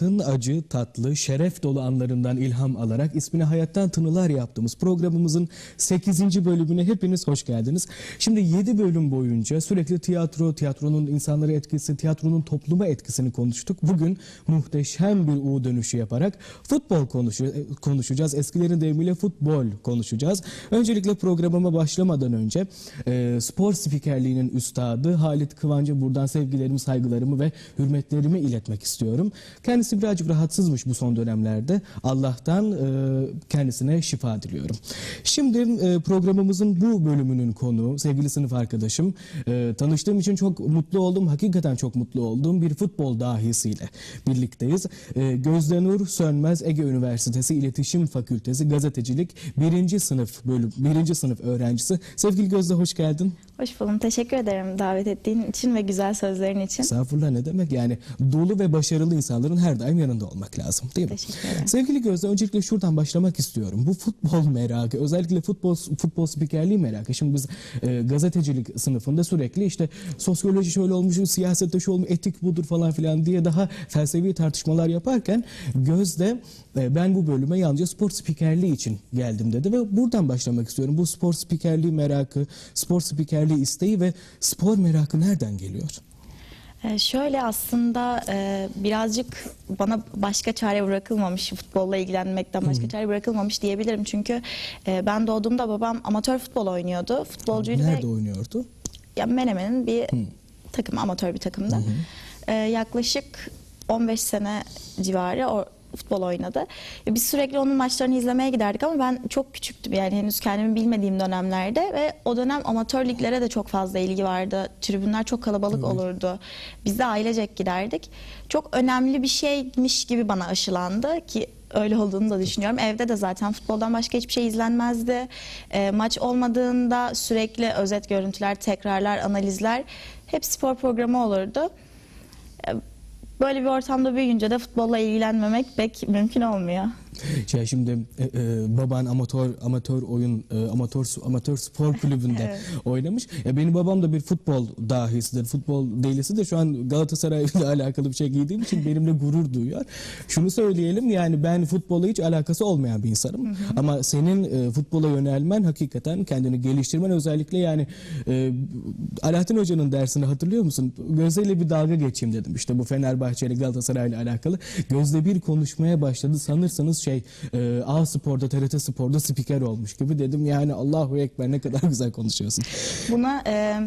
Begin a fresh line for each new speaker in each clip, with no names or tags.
hayatın acı, tatlı, şeref dolu anlarından ilham alarak ismine hayattan tınılar yaptığımız programımızın 8. bölümüne hepiniz hoş geldiniz. Şimdi 7 bölüm boyunca sürekli tiyatro, tiyatronun insanlara etkisi, tiyatronun topluma etkisini konuştuk. Bugün muhteşem bir U dönüşü yaparak futbol konuşu, konuşacağız. Eskilerin deyimiyle futbol konuşacağız. Öncelikle programıma başlamadan önce e, spor spikerliğinin üstadı Halit Kıvanç'a buradan sevgilerimi, saygılarımı ve hürmetlerimi iletmek istiyorum. Kendisi birazcık rahatsızmış bu son dönemlerde. Allah'tan e, kendisine şifa diliyorum. Şimdi e, programımızın bu bölümünün konu sevgili sınıf arkadaşım. E, tanıştığım için çok mutlu oldum. Hakikaten çok mutlu oldum. Bir futbol dahisiyle birlikteyiz. E, Gözde Nur Sönmez Ege Üniversitesi İletişim Fakültesi Gazetecilik birinci sınıf bölüm birinci sınıf öğrencisi. Sevgili Gözde hoş geldin.
Hoş buldum. Teşekkür ederim davet ettiğin için ve güzel sözlerin için.
Estağfurullah ne demek yani dolu ve başarılı insanların her daim yanında olmak lazım değil mi?
Teşekkür ederim.
Sevgili Gözde öncelikle şuradan başlamak istiyorum. Bu futbol merakı özellikle futbol futbol spikerliği merakı. Şimdi biz e, gazetecilik sınıfında sürekli işte sosyoloji şöyle olmuş, siyasette şu olmuş, etik budur falan filan diye daha felsefi tartışmalar yaparken Gözde e, ben bu bölüme yalnızca spor spikerliği için geldim dedi ve buradan başlamak istiyorum. Bu spor spikerliği merakı, spor spikerliği isteği ve spor merakı nereden geliyor?
Ee, şöyle aslında e, birazcık bana başka çare bırakılmamış futbolla ilgilenmekten başka çare bırakılmamış diyebilirim. Çünkü e, ben doğduğumda babam amatör futbol oynuyordu. Futbolcuydu
Nerede
ve
oynuyordu?
ya Menemen'in bir takım amatör bir takımdı. Ee, yaklaşık 15 sene civarı o futbol oynadı. Biz sürekli onun maçlarını izlemeye giderdik ama ben çok küçüktüm yani henüz kendimi bilmediğim dönemlerde ve o dönem amatör liglere de çok fazla ilgi vardı. Tribünler çok kalabalık olurdu. Biz de ailecek giderdik. Çok önemli bir şeymiş gibi bana aşılandı ki öyle olduğunu da düşünüyorum. Evde de zaten futboldan başka hiçbir şey izlenmezdi. E, maç olmadığında sürekli özet görüntüler, tekrarlar, analizler hep spor programı olurdu. E, Böyle bir ortamda büyüyünce de futbolla ilgilenmemek pek mümkün olmuyor.
Şey şimdi e, e, baban amatör amatör oyun e, amatör amatör spor kulübünde
Evet.
oynamış. Ya benim babam da bir futbol dahisidir, futbol delisidir. Şu an Galatasaray'la alakalı bir şey giydiğim için benimle gurur duyuyor. Şunu söyleyelim yani ben futbola hiç alakası olmayan bir insanım. Ama senin e, futbola yönelmen hakikaten kendini geliştirmen özellikle yani e, Alaaddin Hoca'nın dersini hatırlıyor musun? Gözde'yle bir dalga geçeyim dedim. İşte bu Fenerbahçe ile Galatasaray'la alakalı. Gözde bir konuşmaya başladı. Sanırsanız şey e, A Spor'da TRT Spor'da spiker olmuş gibi dedim. Yani Allahu Ekber ne kadar güzel konuşuyorsun.
Buna e,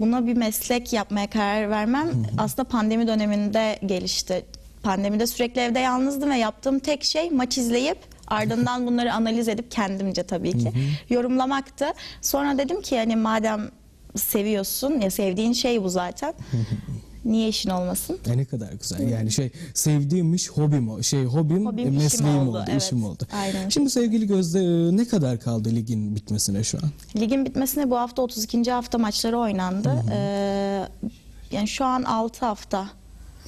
buna bir meslek yapmaya karar vermem aslında pandemi döneminde gelişti. Pandemide sürekli evde yalnızdım ve yaptığım tek şey maç izleyip ardından bunları analiz edip kendimce tabii ki yorumlamaktı. Sonra dedim ki hani madem seviyorsun ya sevdiğin şey bu zaten. Niye işin olmasın?
E ne kadar güzel. Yani şey sevdiğimmiş hobim o. Şey hobim,
Hobim,
e, mesleğim
oldu,
oldu,
evet.
işim oldu.
Aynen.
Şimdi sevgili Gözde e, ne kadar kaldı ligin bitmesine şu an?
Ligin bitmesine bu hafta 32. hafta maçları oynandı. Ee, yani şu an 6 hafta.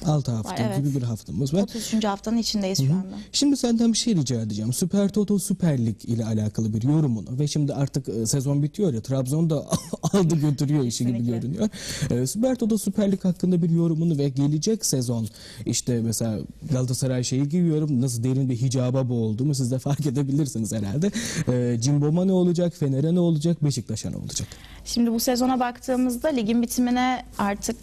6 hafta
Var, evet.
gibi bir haftamız var.
33. haftanın içindeyiz şu anda.
Şimdi senden bir şey rica edeceğim. Süper Toto Süper Lig ile alakalı bir yorumunu ve şimdi artık e, sezon bitiyor ya Trabzon da aldı götürüyor işi gibi görünüyor. E, Süper Toto Süper Lig hakkında bir yorumunu ve gelecek sezon işte mesela Galatasaray şeyi giyiyorum nasıl derin bir hicaba boğulduğumu siz de fark edebilirsiniz herhalde. E, Cimbom'a ne olacak? Fener'e ne olacak? Beşiktaş'a ne olacak?
Şimdi bu sezona baktığımızda ligin bitimine artık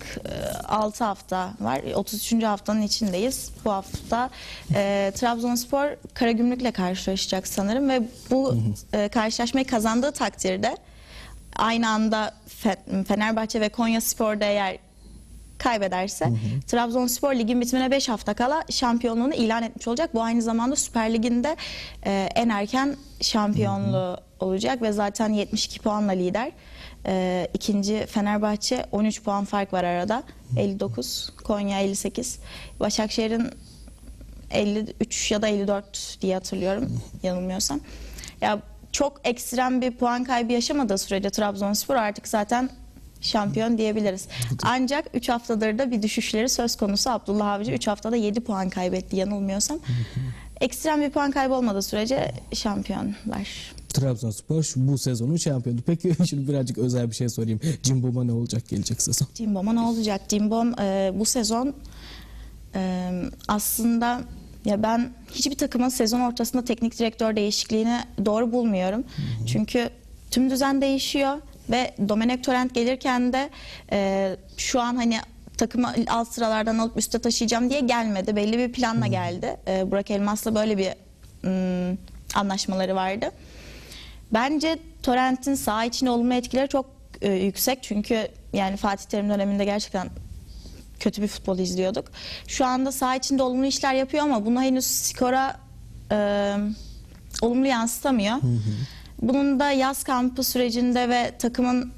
6 hafta var. 33. haftanın içindeyiz. Bu hafta e, Trabzonspor Karagümrük'le karşılaşacak sanırım ve bu e, karşılaşmayı kazandığı takdirde aynı anda Fe- Fenerbahçe ve Konya Spor'da eğer kaybederse Trabzonspor ligin bitimine 5 hafta kala şampiyonluğunu ilan etmiş olacak. Bu aynı zamanda Süper Lig'in de e, en erken şampiyonluğu olacak ve zaten 72 puanla lider. E, ikinci Fenerbahçe 13 puan fark var arada. 59, Konya 58. Başakşehir'in 53 ya da 54 diye hatırlıyorum yanılmıyorsam. Ya çok ekstrem bir puan kaybı yaşamadığı sürece Trabzonspor artık zaten şampiyon diyebiliriz. Ancak 3 haftadır da bir düşüşleri söz konusu. Abdullah Avcı 3 haftada 7 puan kaybetti yanılmıyorsam. Ekstrem bir puan kaybı olmadığı sürece şampiyonlar.
Trabzonspor bu sezonun şampiyonu. Peki şimdi birazcık özel bir şey sorayım. Cimbom'a ne olacak gelecek sezon?
Cimbom'a ne olacak? Cimbom e, bu sezon e, aslında ya ben hiçbir takımın sezon ortasında teknik direktör değişikliğini doğru bulmuyorum. Çünkü tüm düzen değişiyor ve Domenech Torrent gelirken de e, şu an hani takımı alt sıralardan alıp üste taşıyacağım diye gelmedi. Belli bir planla geldi. E, Burak Elmas'la böyle bir ım, anlaşmaları vardı. Bence Torrent'in saha içinde olumlu etkileri çok e, yüksek. Çünkü yani Fatih Terim döneminde gerçekten kötü bir futbol izliyorduk. Şu anda saha içinde olumlu işler yapıyor ama bunu henüz skora e, olumlu yansıtamıyor. Bunun da yaz kampı sürecinde ve takımın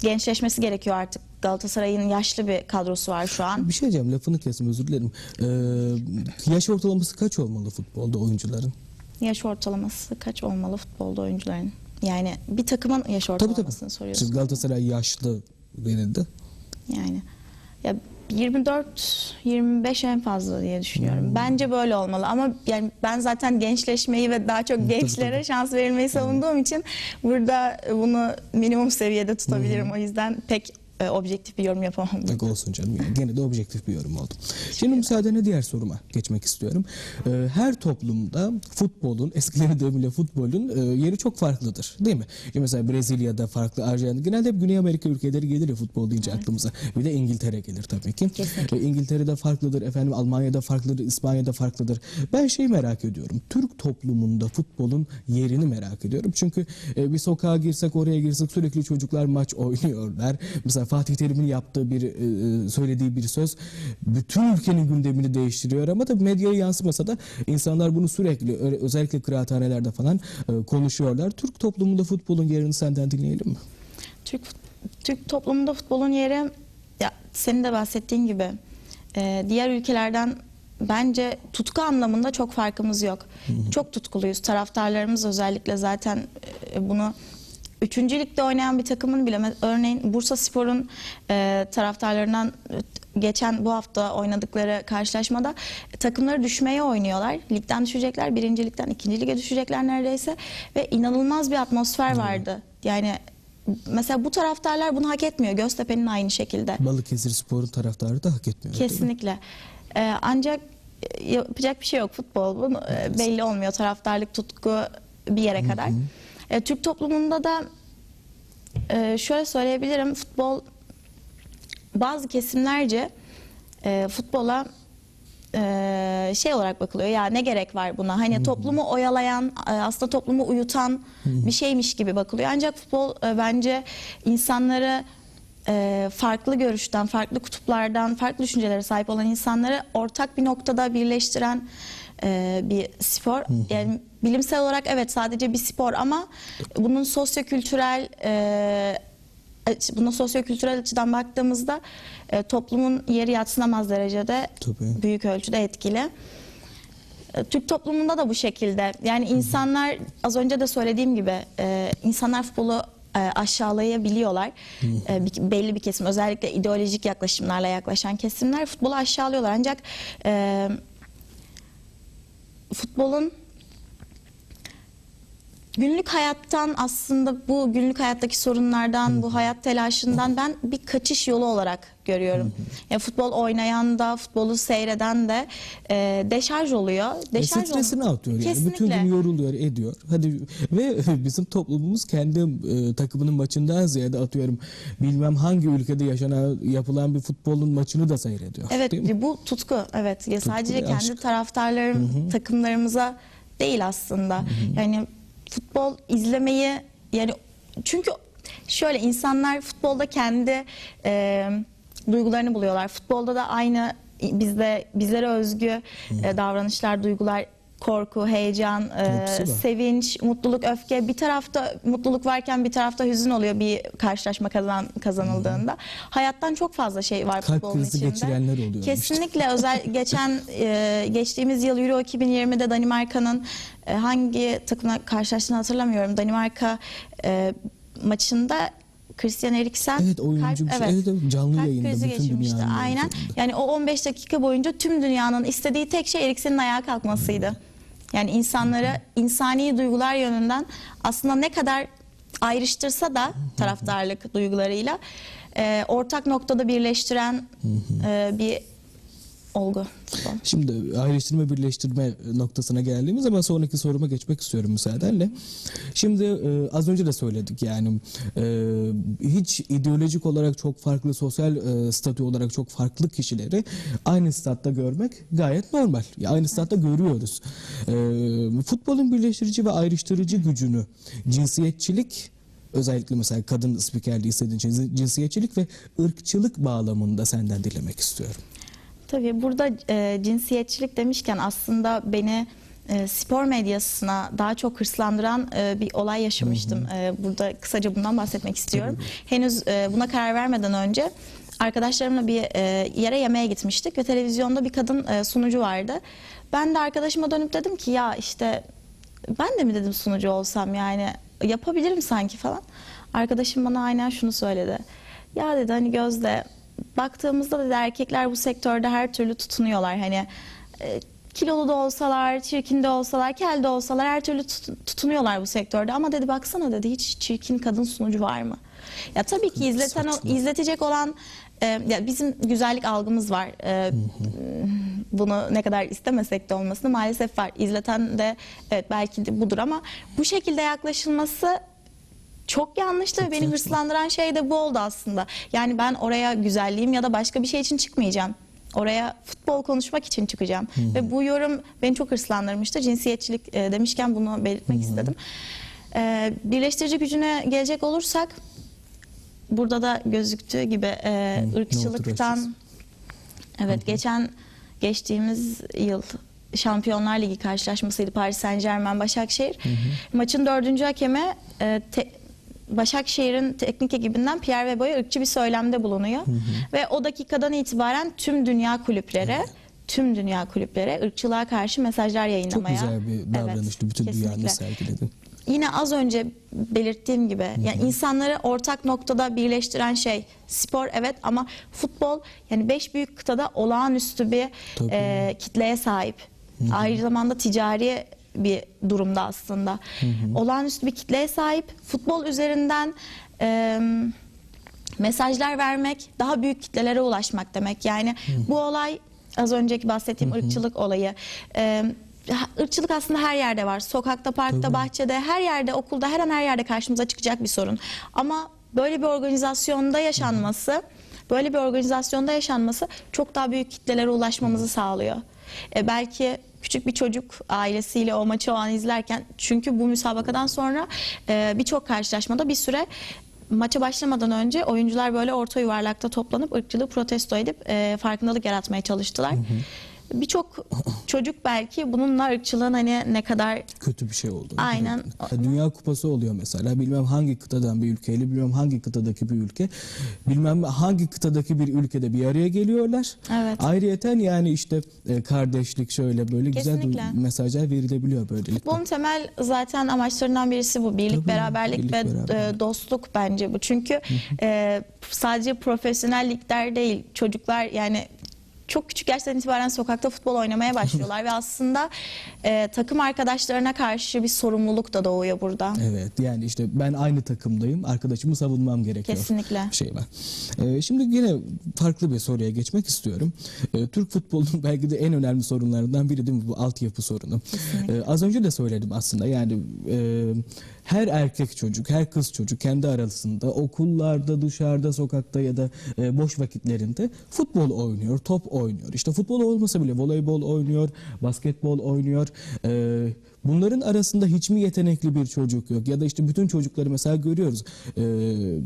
gençleşmesi gerekiyor artık. Galatasaray'ın yaşlı bir kadrosu var şu an.
Bir şey diyeceğim lafını kesim özür dilerim. Ee, yaş ortalaması kaç olmalı futbolda oyuncuların?
Yaş ortalaması kaç olmalı futbolda oyuncuların? Yani bir takımın yaş
Tabii tabii.
ortalamasını soruyorsun.
Siz Galatasaray yaşlı denildi.
Yani ya 24 25 en fazla diye düşünüyorum.
Hmm.
Bence böyle olmalı ama yani ben zaten gençleşmeyi ve daha çok gençlere şans verilmeyi savunduğum için burada bunu minimum seviyede tutabilirim. O yüzden pek e, objektif bir yorum yapamam.
Peki olsun canım. Gene de objektif bir yorum oldu. Şimdi müsaadenle diğer soruma geçmek istiyorum. Ee, her toplumda futbolun, eskileri deyimiyle futbolun e, yeri çok farklıdır. Değil mi? İşte mesela Brezilya'da farklı, Arjantin. Genelde hep Güney Amerika ülkeleri gelir ya futbol deyince aklımıza. Bir de İngiltere gelir tabii ki.
Kesinlikle.
E, İngiltere'de farklıdır, efendim Almanya'da farklıdır, İspanya'da farklıdır. Ben şeyi merak ediyorum. Türk toplumunda futbolun yerini merak ediyorum. Çünkü e, bir sokağa girsek, oraya girsek sürekli çocuklar maç oynuyorlar. Mesela Fatih Terim'in yaptığı bir e, söylediği bir söz bütün ülkenin gündemini değiştiriyor ama da medyaya yansımasa da insanlar bunu sürekli özellikle kıraathanelerde falan e, konuşuyorlar. Türk toplumunda futbolun yerini senden dinleyelim mi?
Türk Türk toplumunda futbolun yeri ya senin de bahsettiğin gibi e, diğer ülkelerden bence tutku anlamında çok farkımız yok. Çok tutkuluyuz. Taraftarlarımız özellikle zaten e, bunu Üçüncü ligde oynayan bir takımın bile örneğin Bursa Spor'un e, taraftarlarından e, geçen bu hafta oynadıkları karşılaşmada e, takımları düşmeye oynuyorlar. Ligden düşecekler, birinci ligden ikinci lige düşecekler neredeyse ve inanılmaz bir atmosfer vardı. Yani mesela bu taraftarlar bunu hak etmiyor. Göztepe'nin aynı şekilde.
Balıkesir Spor'un taraftarı da hak etmiyor.
Kesinlikle. Ee, ancak e, yapacak bir şey yok futbol. Bu e, belli olmuyor taraftarlık tutku bir yere kadar. E, Türk toplumunda da e, şöyle söyleyebilirim futbol bazı kesimlerce e, futbola e, şey olarak bakılıyor. Ya ne gerek var buna? Hani toplumu oyalayan e, aslında toplumu uyutan bir şeymiş gibi bakılıyor. Ancak futbol e, bence insanları e, farklı görüşten farklı kutuplardan farklı düşüncelere sahip olan insanları ortak bir noktada birleştiren e, bir spor yani bilimsel olarak evet sadece bir spor ama bunun sosyokültürel e, buna sosyokültürel açıdan baktığımızda e, toplumun yeri yatsınamaz derecede
Tabii.
büyük ölçüde etkili. E, Türk toplumunda da bu şekilde. Yani insanlar az önce de söylediğim gibi e, insanlar futbolu e, aşağılayabiliyorlar. E, bir- belli bir kesim özellikle ideolojik yaklaşımlarla yaklaşan kesimler futbolu aşağılıyorlar. Ancak e, futbolun günlük hayattan aslında bu günlük hayattaki sorunlardan, bu hayat telaşından ben bir kaçış yolu olarak görüyorum. Ya futbol oynayan da, futbolu seyreden de e, deşarj oluyor.
E,
Deşarj
stresini
olma-
atıyor yani.
Kesinlikle.
Bütün gün yoruluyor, ediyor. Hadi ve bizim toplumumuz kendi e, takımının maçından ziyade atıyorum bilmem hangi ülkede yaşanan yapılan bir futbolun maçını da seyrediyor.
Evet bu tutku evet ya sadece
ve
kendi
aşk.
taraftarlarım takımlarımıza değil aslında. Yani futbol izlemeyi yani çünkü şöyle insanlar futbolda kendi e, duygularını buluyorlar. Futbolda da aynı bizde bizlere özgü e, davranışlar, duygular korku, heyecan, e, sevinç, mutluluk, öfke. Bir tarafta mutluluk varken bir tarafta hüzün oluyor bir karşılaşma kazan, kazanıldığında. Hayattan çok fazla şey var
Kalp
futbolun
krizi
içinde.
geçirenler oluyor işte.
Kesinlikle özel geçen e, geçtiğimiz yıl Euro 2020'de Danimarka'nın e, hangi takımla karşılaştığını hatırlamıyorum. Danimarka e, maçında Christian Eriksen
Evet, oyuncu şey- evet, evet, canlı
kalp
yayında
krizi
bütün
geçirmişti. Aynen. Yani o 15 dakika boyunca tüm dünyanın istediği tek şey Eriksen'in ayağa kalkmasıydı. Yani insanları insani duygular yönünden aslında ne kadar ayrıştırsa da taraftarlık duygularıyla e, ortak noktada birleştiren e, bir olgu.
Şimdi ayrıştırma birleştirme noktasına geldiğimiz zaman sonraki soruma geçmek istiyorum müsaadenle. Şimdi e, az önce de söyledik yani e, hiç ideolojik olarak çok farklı sosyal e, statü olarak çok farklı kişileri aynı statta görmek gayet normal. Ya Aynı statta görüyoruz. E, futbolun birleştirici ve ayrıştırıcı gücünü cinsiyetçilik özellikle mesela kadın spikerliği istediğin için cinsiyetçilik ve ırkçılık bağlamında senden dilemek istiyorum.
Tabii burada e, cinsiyetçilik demişken aslında beni e, spor medyasına daha çok hırslandıran e, bir olay yaşamıştım. E, burada kısaca bundan bahsetmek istiyorum. Henüz e, buna karar vermeden önce arkadaşlarımla bir e, yere yemeğe gitmiştik ve televizyonda bir kadın e, sunucu vardı. Ben de arkadaşıma dönüp dedim ki ya işte ben de mi dedim sunucu olsam yani yapabilirim sanki falan. Arkadaşım bana aynen şunu söyledi. Ya dedi hani Gözde baktığımızda dedi erkekler bu sektörde her türlü tutunuyorlar. Hani e, kilolu da olsalar, çirkin de olsalar, kel de olsalar her türlü tut- tutunuyorlar bu sektörde. Ama dedi baksana dedi hiç çirkin kadın sunucu var mı? Ya tabii ki izleten o- izletecek olan e, ya bizim güzellik algımız var. E, bunu ne kadar istemesek de olmasını maalesef var. İzleten de evet belki de budur ama bu şekilde yaklaşılması çok yanlıştı ve beni hırslandıran şey de bu oldu aslında. Yani ben oraya güzelliğim ya da başka bir şey için çıkmayacağım. Oraya futbol konuşmak için çıkacağım. Ve bu yorum beni çok hırslandırmıştı. Cinsiyetçilik e, demişken bunu belirtmek istedim. E, birleştirici gücüne gelecek olursak burada da gözüktüğü gibi e,
Hı,
ırkçılıktan Evet geçen geçtiğimiz yıl Şampiyonlar Ligi karşılaşmasıydı Paris Saint Germain Başakşehir. Maçın dördüncü hakemi e, te- Başakşehir'in teknik ekibinden Pierre Webo'ya ırkçı bir söylemde bulunuyor. Ve o dakikadan itibaren tüm dünya kulüpleri tüm dünya kulüpleri ırkçılığa karşı mesajlar
Çok
yayınlamaya.
güzel bir davranıştı. Bütün dünyanın
kesinlikle.
sergiledi.
Yine az önce belirttiğim gibi yani insanları ortak noktada birleştiren şey spor evet ama futbol yani beş büyük kıtada olağanüstü bir
Tabii.
e, kitleye sahip. Aynı zamanda ticari bir durumda aslında. Olağanüstü bir kitleye sahip. Futbol üzerinden e, mesajlar vermek, daha büyük kitlelere ulaşmak demek. Yani bu olay az önceki bahsettiğim ırkçılık olayı. e, ırkçılık aslında her yerde var. Sokakta, parkta,
Tabii.
bahçede, her yerde, okulda, her an her yerde karşımıza çıkacak bir sorun. Ama böyle bir organizasyonda yaşanması, böyle bir organizasyonda yaşanması çok daha büyük kitlelere ulaşmamızı sağlıyor. E, belki küçük bir çocuk ailesiyle o maçı o an izlerken çünkü bu müsabakadan sonra e, birçok karşılaşmada bir süre maça başlamadan önce oyuncular böyle orta yuvarlakta toplanıp ırkçılığı protesto edip e, farkındalık yaratmaya çalıştılar. Birçok çocuk belki bununla ırkçılığın hani ne kadar
Kötü bir şey oldu.
Aynen.
Ha, Dünya kupası oluyor mesela. Bilmem hangi kıtadan bir ülkeyle, bilmem hangi kıtadaki bir ülke, bilmem hangi kıtadaki bir ülkede bir araya geliyorlar.
Evet.
Ayrıyeten yani işte e, kardeşlik şöyle böyle güzel
Kesinlikle.
du- mesajlar verilebiliyor böylelikle.
Futbolun temel zaten amaçlarından birisi bu. Birlik,
Tabii,
beraberlik
birlik,
ve
beraberlik.
e, dostluk bence bu. Çünkü e, sadece profesyonel ligler değil. Çocuklar yani çok küçük yaştan itibaren sokakta futbol oynamaya başlıyorlar ve aslında e, takım arkadaşlarına karşı bir sorumluluk da doğuyor burada.
Evet yani işte ben aynı takımdayım. Arkadaşımı savunmam gerekiyor.
Kesinlikle.
Şey var. Ee, şimdi yine farklı bir soruya geçmek istiyorum. Ee, Türk futbolunun belki de en önemli sorunlarından biri değil mi bu altyapı sorunu. Ee, az önce de söyledim aslında yani e, her erkek çocuk, her kız çocuk kendi arasında okullarda, dışarıda, sokakta ya da e, boş vakitlerinde futbol oynuyor, top oynuyor. İşte futbol olmasa bile voleybol oynuyor, basketbol oynuyor. Ee, Bunların arasında hiç mi yetenekli bir çocuk yok? Ya da işte bütün çocukları mesela görüyoruz. Ee,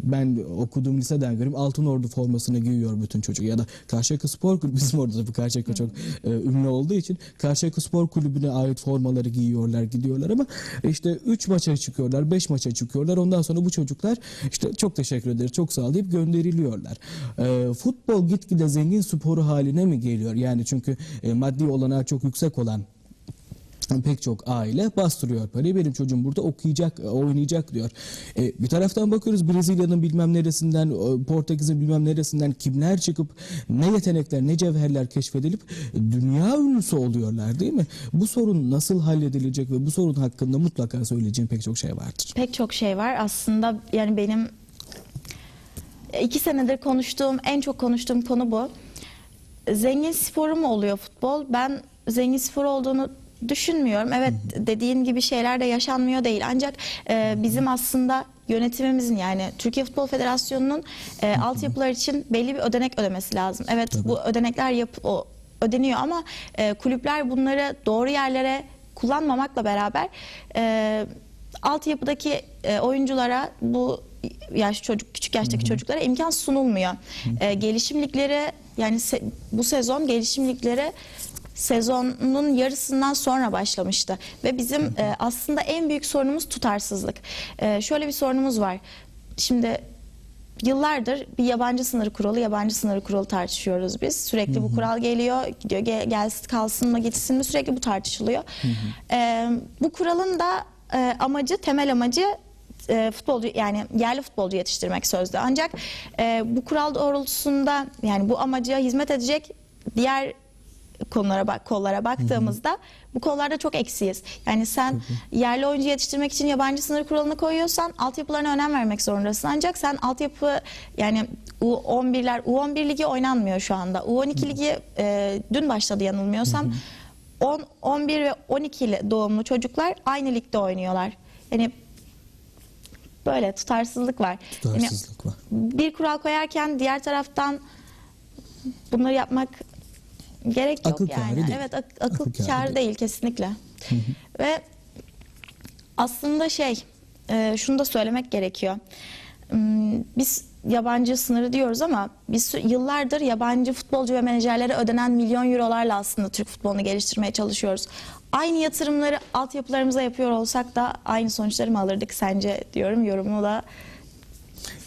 ben okuduğum liseden görüyorum Altın Ordu formasını giyiyor bütün çocuk. Ya da Karşıyaka Spor Kulübü bizim orada da bu Karşıyaka çok e, ünlü olduğu için Karşıyaka Spor Kulübü'ne ait formaları giyiyorlar gidiyorlar ama işte 3 maça çıkıyorlar 5 maça çıkıyorlar. Ondan sonra bu çocuklar işte çok teşekkür ederiz çok sağ ol deyip gönderiliyorlar. Ee, futbol gitgide zengin sporu haline mi geliyor? Yani çünkü e, maddi olanağı çok yüksek olan pek çok aile bastırıyor parayı. Benim çocuğum burada okuyacak, oynayacak diyor. E, bir taraftan bakıyoruz Brezilya'nın bilmem neresinden, e, Portekiz'in bilmem neresinden kimler çıkıp ne yetenekler, ne cevherler keşfedilip dünya ünlüsü oluyorlar değil mi? Bu sorun nasıl halledilecek ve bu sorun hakkında mutlaka söyleyeceğim pek çok şey vardır.
Pek çok şey var. Aslında yani benim iki senedir konuştuğum, en çok konuştuğum konu bu. zengin sporu mu oluyor futbol? Ben zengin spor olduğunu düşünmüyorum. Evet dediğin gibi şeyler de yaşanmıyor değil. Ancak e, bizim aslında yönetimimizin yani Türkiye Futbol Federasyonu'nun e, altyapılar için belli bir ödenek ödemesi lazım. Evet bu ödenekler yap o ödeniyor ama e, kulüpler bunları doğru yerlere kullanmamakla beraber e, altyapıdaki e, oyunculara bu yaş çocuk küçük yaştaki çocuklara imkan sunulmuyor. E, gelişim ligleri yani se- bu sezon gelişim ligleri sezonun yarısından sonra başlamıştı ve bizim e, aslında en büyük sorunumuz tutarsızlık. E, şöyle bir sorunumuz var. Şimdi yıllardır bir yabancı sınırı kuralı, yabancı sınırı kuralı tartışıyoruz biz. Sürekli bu kural geliyor, gidiyor, gel, gelsin kalsın mı, gitsin mi sürekli bu tartışılıyor. Ee, bu kuralın da e, amacı, temel amacı e, futbolcu yani yerli futbolcu yetiştirmek sözde. Ancak e, bu kural doğrultusunda yani bu amaca hizmet edecek diğer konulara bak kollara baktığımızda bu kollarda çok eksiyiz. Yani sen yerli oyuncu yetiştirmek için yabancı sınır kuralını koyuyorsan altyapılarına önem vermek zorundasın. Ancak sen altyapı yani U11'ler U11 ligi oynanmıyor şu anda. U12 ligi e, dün başladı yanılmıyorsam. 10 11 ve 12 doğumlu çocuklar aynı ligde oynuyorlar. Yani böyle tutarsızlık var. Yani
Tutarsızlık var.
bir kural koyarken diğer taraftan bunları yapmak gerek yok
Akıl kârı
yani.
değil.
Evet ak- akıl,
Akıl kârı
kârı
değil.
değil. kesinlikle. Ve aslında şey e, şunu da söylemek gerekiyor. Hmm, Biz yabancı sınırı diyoruz ama biz yıllardır yabancı futbolcu ve menajerlere ödenen milyon eurolarla aslında Türk futbolunu geliştirmeye çalışıyoruz. Aynı yatırımları altyapılarımıza yapıyor olsak da aynı sonuçları mı alırdık sence diyorum. Yorumu da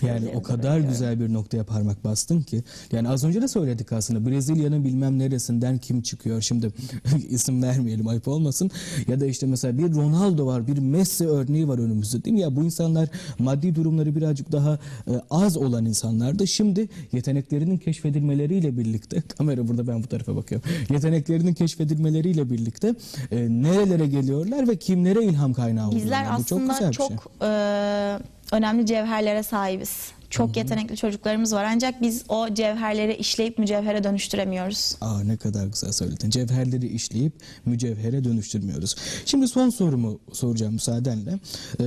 Yani o kadar güzel bir noktaya parmak bastın ki. Yani az önce de söyledik aslında. Brezilya'nın bilmem neresinden kim çıkıyor. Şimdi isim vermeyelim ayıp olmasın. Ya da işte mesela bir Ronaldo var, bir Messi örneği var önümüzde değil mi? Ya bu insanlar maddi durumları birazcık daha e, az olan insanlardı. Şimdi yeteneklerinin keşfedilmeleriyle birlikte, kamera burada ben bu tarafa bakıyorum. Yeteneklerinin keşfedilmeleriyle birlikte e, nerelere geliyorlar ve kimlere ilham kaynağı oluyorlar.
Bizler
Bu çok
aslında
güzel bir
çok,
şey.
e, önemli cevherlere sahibiz. Çok yetenekli çocuklarımız var ancak biz o cevherleri işleyip mücevhere dönüştüremiyoruz.
Aa ne kadar güzel söyledin. Cevherleri işleyip mücevhere dönüştürmüyoruz. Şimdi son sorumu soracağım müsaadenle. Ee,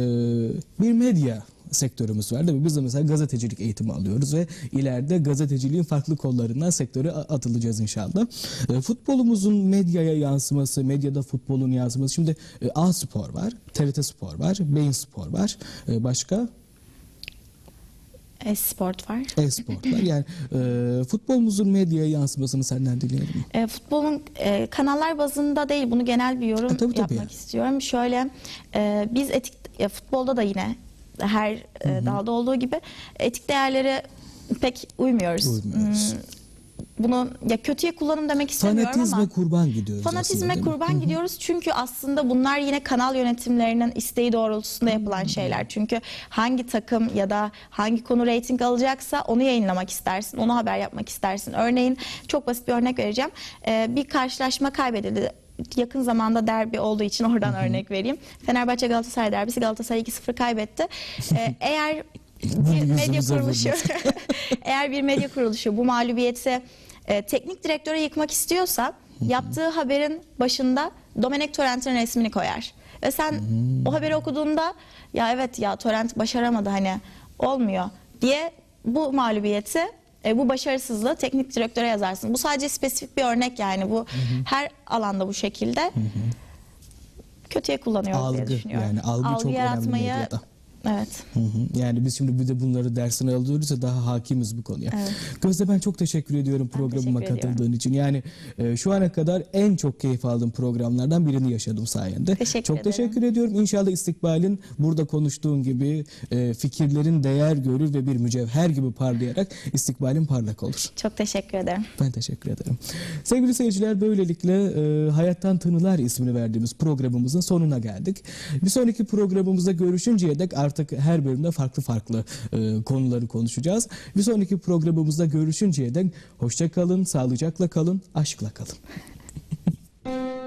bir medya sektörümüz var değil mi? Biz de mesela gazetecilik eğitimi alıyoruz ve ileride gazeteciliğin farklı kollarından sektöre atılacağız inşallah. Ee, futbolumuzun medyaya yansıması, medyada futbolun yansıması. Şimdi e, A Spor var, TRT Spor var, Bein Spor var. Ee, başka?
E-sport var.
E-Sport var. Yani e, futbolumuzun medyaya yansımasını senden dinleyelim.
E, futbolun e, kanallar bazında değil bunu genel bir yorum
E, tabii, tabii.
yapmak istiyorum. Şöyle e, biz etik ya, futbolda da yine her e, dalda olduğu gibi etik değerlere pek uymuyoruz.
Uymuyoruz.
Hmm, bunu ya kötüye kullanım demek istemiyorum
Fanatizme
ama
kurban gidiyoruz
Fanatizme
mi?
kurban gidiyoruz çünkü aslında bunlar yine kanal yönetimlerinin isteği doğrultusunda yapılan şeyler. Çünkü hangi takım ya da hangi konu reyting alacaksa onu yayınlamak istersin, onu haber yapmak istersin. Örneğin çok basit bir örnek vereceğim. Ee, bir karşılaşma kaybedildi. Yakın zamanda derbi olduğu için oradan örnek vereyim. Fenerbahçe Galatasaray derbisi Galatasaray 2-0 kaybetti. Ee, eğer bir medya kuruluşu eğer bir medya kuruluşu bu mağlubiyeti e, teknik direktöre yıkmak istiyorsa yaptığı haberin başında Domenek Torrent'in resmini koyar. Ve sen o haberi okuduğunda ya evet ya Torrent başaramadı hani olmuyor diye bu mağlubiyeti e, bu başarısızlığı teknik direktöre yazarsın. Bu sadece spesifik bir örnek yani bu her alanda bu şekilde kötüye kullanıyoruz diye
Algı,
düşünüyorum.
yani algı çok önemli medyada.
Evet.
Hı hı. Yani biz şimdi bir de bunları dersine alıyoruz ya daha hakimiz bu konuya.
Evet.
Gözde ben çok teşekkür ediyorum programıma
teşekkür ediyorum.
katıldığın için. Yani e, şu ana kadar en çok keyif aldığım programlardan birini yaşadım sayende.
Teşekkür
çok
ederim.
teşekkür ediyorum. İnşallah istikbalin burada konuştuğun gibi e, fikirlerin değer görür ve bir mücevher gibi parlayarak istikbalin parlak olur.
Çok teşekkür ederim.
Ben teşekkür ederim. Sevgili seyirciler böylelikle e, Hayattan Tınılar ismini verdiğimiz programımızın sonuna geldik. Bir sonraki programımızda görüşünceye dek artık her bölümde farklı farklı e, konuları konuşacağız. Bir sonraki programımızda görüşünceye dek hoşça kalın, sağlıcakla kalın, aşkla kalın.